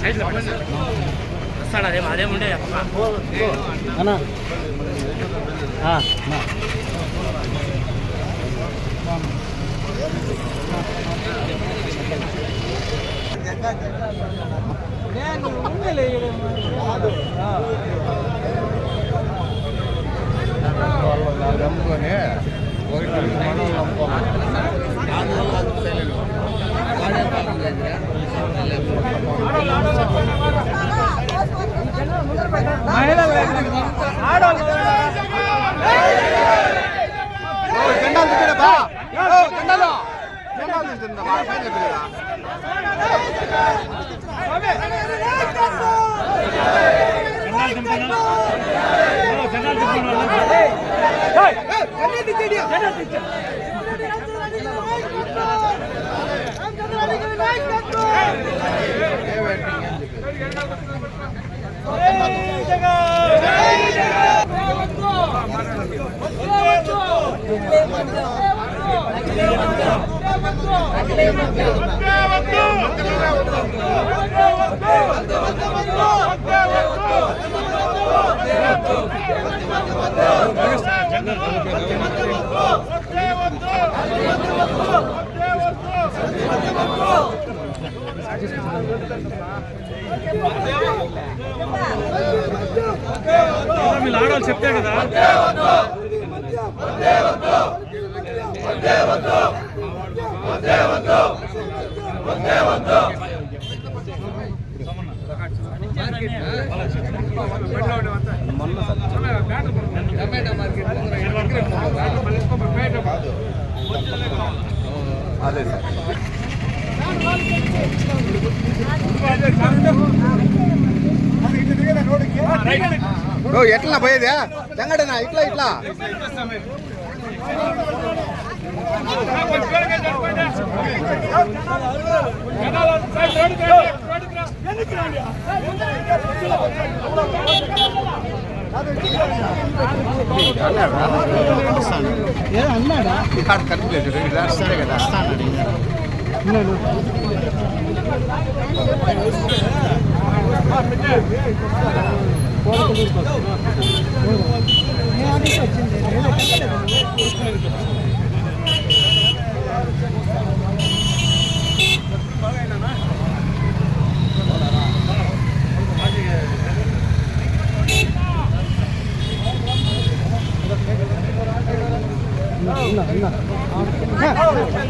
సైడ్లో వస్తాడు అదేం అదేం ఉండే అన్నా నమ్ముకొని ఒకటి మనం இந்த மரமே இருக்குதா ஜெனரல் ஜெனரல் ஜெனரல் మీరు ఆడాలి చెప్తే కదా? అదే సార్ ఓ ఎట్లా పోయేదా తెంగడనా ఇట్లా ఇట్లా ఏ అన్నాడా ఇక్కడ కనిపించలేదు రాస్తాడే కదా అన్నాడు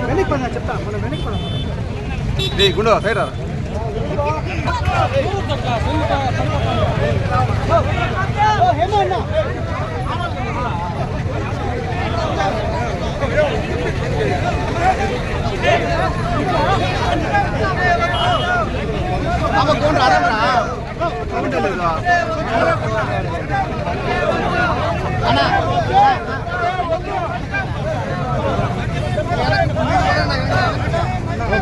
వెనక్కి పదా చెప్తా మనం వెనక్కి పదా రే గుండు సైడ్ రా హేమో అన్న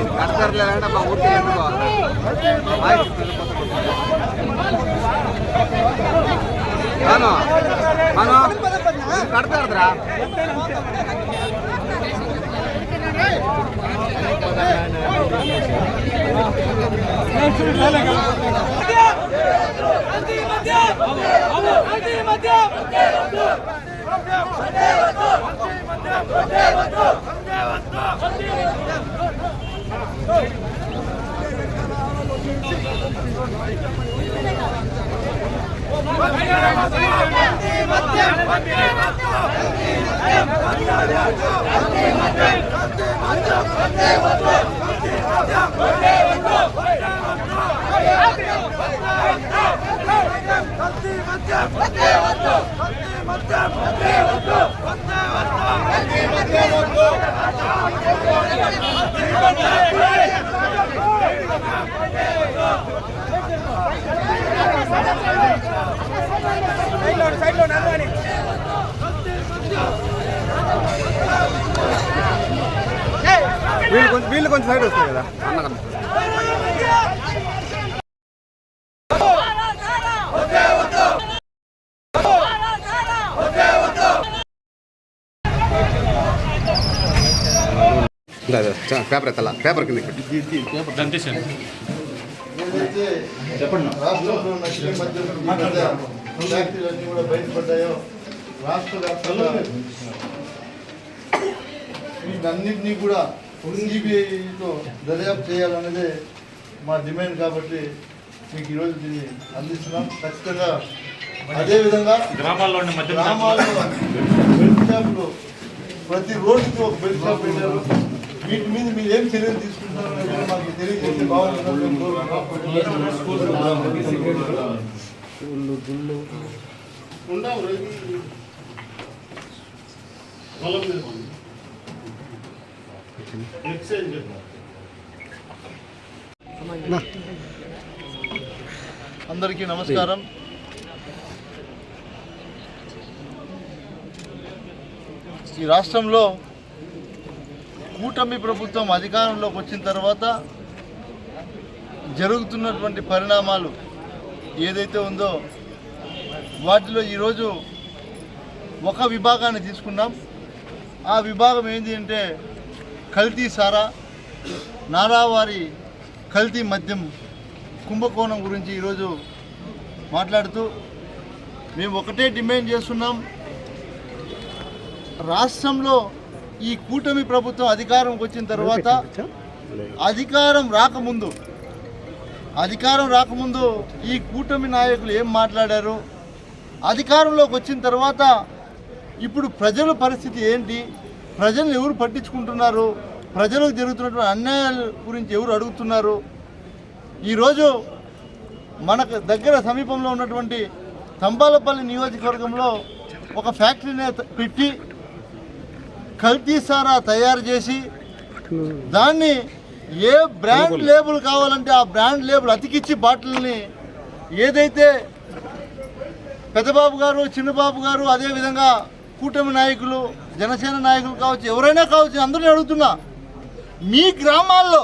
இது கர்த்தரில் வேண்டாம்ப்பா ஊட்டி வேண்டும்பா மனோ மனோ கடத்தாடுறா மத்திய மத்திய மத்திய 맞대 맞대 맞대 맞대 맞대 맞대 맞대 వీళ్ళు కొంచెం వీళ్ళు కొంచెం సైడ్ వస్తాయి కదా అన్నకన్నా పేపర్ ఎత్తలా పేపర్ కింద రాష్ట్రంలో నకిలీ మద్యం ఫ్యాక్టరీలన్నీ కూడా బయటపడ్డాయో రాష్ట్ర వ్యాప్తంగా వీటన్నింటినీ కూడా సిబిఐతో దర్యాప్తు చేయాలన్నదే మా డిమాండ్ కాబట్టి మీకు ఈరోజు దీన్ని అందిస్తున్నాం ఖచ్చితంగా అదేవిధంగా గ్రామాల్లో గ్రామాల్లో బెల్ట్ షాపులు ప్రతి రోడ్డుకి ఒక బెల్ట్ షాప్ పెట్టారు. వీటి మీద మీరు ఏం చర్యలు తీసుకుంటారో అనేది మాకు తెలియజేస్తే అందరికీ నమస్కారం. ఈ రాష్ట్రంలో కూటమి ప్రభుత్వం అధికారంలోకి వచ్చిన తర్వాత జరుగుతున్నటువంటి పరిణామాలు ఏదైతే ఉందో వాటిలో ఈరోజు ఒక విభాగాన్ని తీసుకున్నాం. ఆ విభాగం ఏంటి అంటే కల్తీ సారా నారావారి కల్తీ మద్యం కుంభకోణం గురించి ఈరోజు మాట్లాడుతూ మేము ఒకటే డిమాండ్ చేస్తున్నాం. రాష్ట్రంలో ఈ కూటమి ప్రభుత్వం అధికారంకి వచ్చిన తర్వాత అధికారం రాకముందు అధికారం రాకముందు ఈ కూటమి నాయకులు ఏం మాట్లాడారు? అధికారంలోకి వచ్చిన తర్వాత ఇప్పుడు ప్రజల పరిస్థితి ఏంటి? ప్రజలను ఎవరు పట్టించుకుంటున్నారు? ప్రజలకు జరుగుతున్నటువంటి అన్యాయాల గురించి ఎవరు అడుగుతున్నారు? ఈరోజు మనకు దగ్గర సమీపంలో ఉన్నటువంటి తంబాలపల్లి నియోజకవర్గంలో ఒక ఫ్యాక్టరీని పెట్టి కల్తీ సారా తయారు చేసి దాన్ని ఏ బ్రాండ్ లేబుల్ కావాలంటే ఆ బ్రాండ్ లేబుల్ అతికిచ్చి బాటిల్ని ఏదైతే పెద్దబాబు గారు చిన్నబాబు గారు అదేవిధంగా కూటమి నాయకులు జనసేన నాయకులు కావచ్చు ఎవరైనా కావచ్చు అందరినీ అడుగుతున్నా మీ గ్రామాల్లో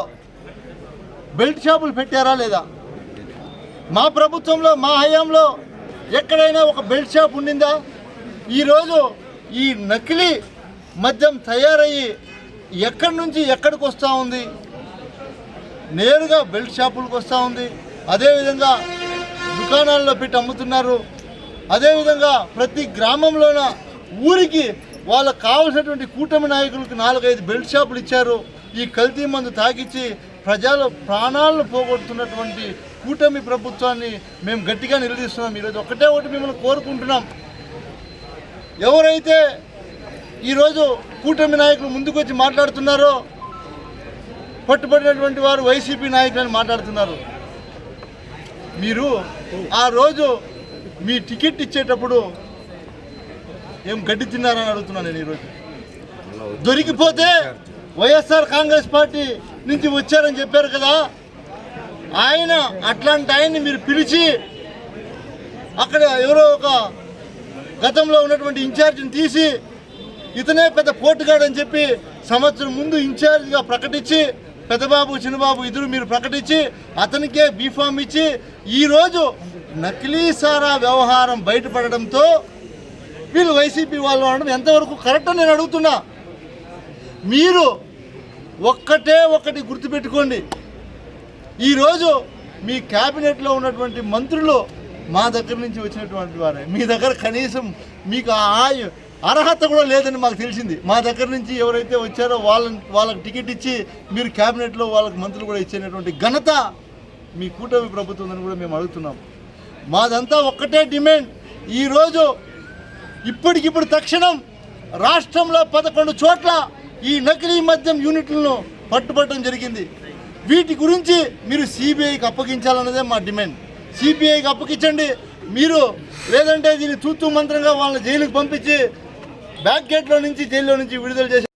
బెల్ట్ షాపులు పెట్టారా లేదా? మా ప్రభుత్వంలో మా హయాంలో ఎక్కడైనా ఒక బెల్ట్ షాప్ ఉండిందా? ఈరోజు ఈ నకిలీ మద్యం తయారయ్యి ఎక్కడి నుంచి ఎక్కడికి వస్తూ ఉంది? నేరుగా బెల్ట్ షాపులకు వస్తూ ఉంది. అదేవిధంగా దుకాణాల్లో పెట్టి అమ్ముతున్నారు. అదేవిధంగా ప్రతి గ్రామంలోన ఊరికి వాళ్ళకు కావలసినటువంటి కూటమి నాయకులకు నాలుగైదు బెల్ట్ షాపులు ఇచ్చారు. ఈ కల్తీ మందు తాగిచ్చి ప్రజల ప్రాణాలను పోగొడుతున్నటువంటి కూటమి ప్రభుత్వాన్ని మేము గట్టిగా నిలదీస్తున్నాం. ఈరోజు ఒకటే ఒకటి మిమ్మల్ని కోరుకుంటున్నాం. ఎవరైతే ఈరోజు కూటమి నాయకులు ముందుకు వచ్చి మాట్లాడుతున్నారో పట్టుబడినటువంటి వారు వైసీపీ నాయకులని మాట్లాడుతున్నారు. మీరు ఆ రోజు మీ టికెట్ ఇచ్చేటప్పుడు ఏం గడ్డి తిన్నారని అడుగుతున్నాను నేను ఈరోజు. దొరికిపోతే వైఎస్ఆర్ కాంగ్రెస్ పార్టీ నుంచి వచ్చారని చెప్పారు కదా. ఆయన అట్లాంటి ఆయన్ని మీరు పిలిచి అక్కడ ఎవరో ఒక గతంలో ఉన్నటువంటి ఇన్ఛార్జిని తీసి ఇతనే పెద్ద పోర్టుగాడు అని చెప్పి సంవత్సరం ముందు ఇన్ఛార్జ్గా ప్రకటించి పెద్దబాబు చిన్నబాబు ఇద్దరు మీరు ప్రకటించి అతనికే బీఫామ్ ఇచ్చి ఈరోజు నకిలీ సారా వ్యవహారం బయటపడడంతో వీళ్ళు వైసీపీ వాళ్ళు అనడం ఎంతవరకు కరెక్ట్ నేను అడుగుతున్నా. మీరు ఒక్కటే ఒకటి గుర్తుపెట్టుకోండి. ఈరోజు మీ క్యాబినెట్లో ఉన్నటువంటి మంత్రులు మా దగ్గర నుంచి వచ్చినటువంటి వారే. మీ దగ్గర కనీసం మీకు ఆ ఆయ- అర్హత కూడా లేదని మాకు తెలిసింది. మా దగ్గర నుంచి ఎవరైతే వచ్చారో వాళ్ళని వాళ్ళకి టికెట్ ఇచ్చి మీరు క్యాబినెట్లో వాళ్ళకి మంత్రులు కూడా ఇచ్చేటటువంటి ఘనత మీ కూటమి ప్రభుత్వం అని కూడా మేము అడుగుతున్నాం. మాదంతా ఒక్కటే డిమాండ్. ఈరోజు ఇప్పటికిప్పుడు తక్షణం రాష్ట్రంలో పదకొండు చోట్ల ఈ నకిలీ మద్యం యూనిట్లను పట్టుబట్టడం జరిగింది. వీటి గురించి మీరు సిబిఐకి అప్పగించాలన్నదే మా డిమాండ్. సిబిఐకి అప్పగించండి. మీరు లేదంటే దీన్ని తూతూ మంత్రంగా వాళ్ళని జైలుకి పంపించి బ్యాక్ గేట్లో నుంచి జైల్లో నుంచి విడుదల చేసి